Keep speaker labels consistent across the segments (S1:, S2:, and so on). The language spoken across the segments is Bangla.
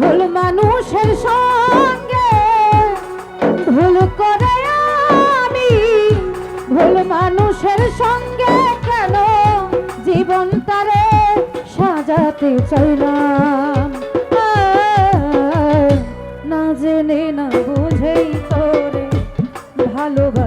S1: ভুল মানুষের সঙ্গে ভুল করে আমি, ভুল মানুষের সঙ্গে কেন জীবন তারে সাজাতে চাইলাম? না জেনে, না বুঝেই তোরে ভালোবাস।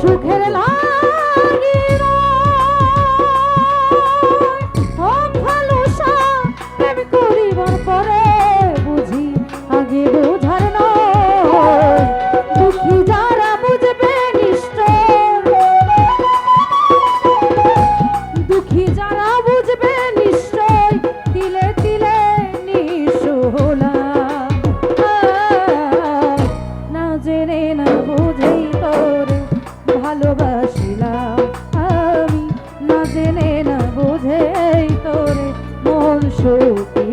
S1: সুখের
S2: লাভ
S1: শোক